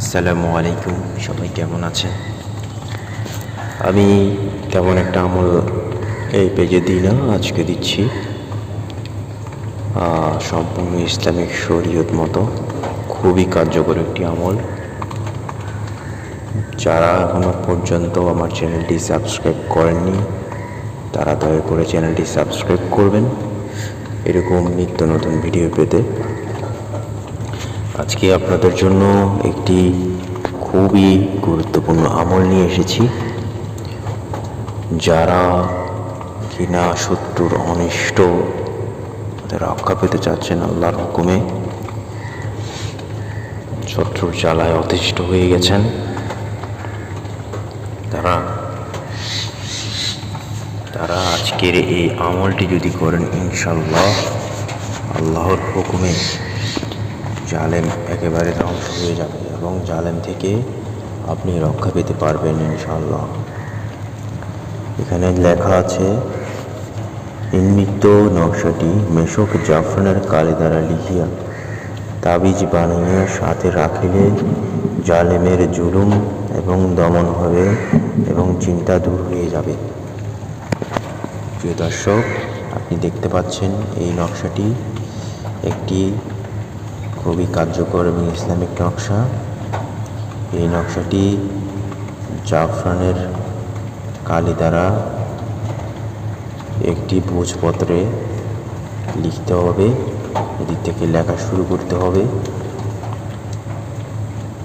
আসসালামু আলাইকুম, সবাই কেমন আছেন? আমি তেমন একটা আমল এই পেজে দিই না, আজকে দিচ্ছি সম্পূর্ণ ইসলামিক শরীয়ত মতো, খুবই কার্যকর একটি আমল। যারা এখনও পর্যন্ত আমার চ্যানেলটি সাবস্ক্রাইব করেননি, তারা দয়া করে চ্যানেলটি সাবস্ক্রাইব করবেন। এরকম নিত্য নতুন ভিডিও পেতে আজকে আপনাদের জন্য একটি খুবই গুরুত্বপূর্ণ আমল নিয়ে এসেছি। যারা কিনা শত্রুর অনিষ্ট রক্ষা পেতে চাচ্ছেন আল্লাহর হুকুমে, শত্রুর জ্বালায় অতিষ্ঠ হয়ে গেছেন। তারা তারা আজকের এই আমলটি যদি করেন ইনশাল্লাহ আল্লাহর হুকুমে জালেম একেবারে ধ্বংস হয়ে যাবে এবং জালেম থেকে আপনি রক্ষা পেতে পারবেন ইনশাল্লাহ এখানে লেখা আছে নৃত্য নকশাটি মেশক জাফরানের কালে দ্বারা লিখিয়া তাবিজ বানাইয়া সাথে রাখিলে জালেমের জুলুম এবং দমন হবে এবং চিন্তা দূর হয়ে যাবে। প্রিয় দর্শক, আপনি দেখতে পাচ্ছেন এই নকশাটি একটি খুবই কার্যকর এবং ইসলামিক নকশা। এই নকশাটি জাফরানের কালি দ্বারা একটি ভোজপত্রে লিখতে হবে। এদিক থেকে লেখা শুরু করতে হবে।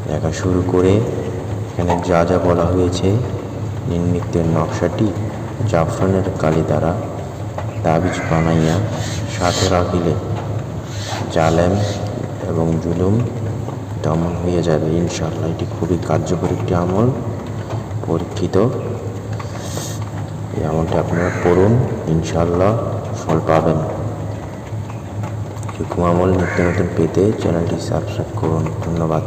লেখা শুরু করে এখানে যা যা বলা হয়েছে নির্মিতের নকশাটি জাফরানের কালি দ্বারা তাবিজ বানাইয়া সাথে রাখিলে জালেম এবং জুলুম এটা আমল হয়ে যাবে। ইনশাআল্লাহ এটি খুবই কার্যকর একটি আমল। পরীক্ষিত। এই আমলটি আপনারা পড়ুন, ইনশাআল্লাহ ফল পাবেন। এরকম আমল নিত্য নতুন পেতে চ্যানেলটি সাবস্ক্রাইব করুন। ধন্যবাদ।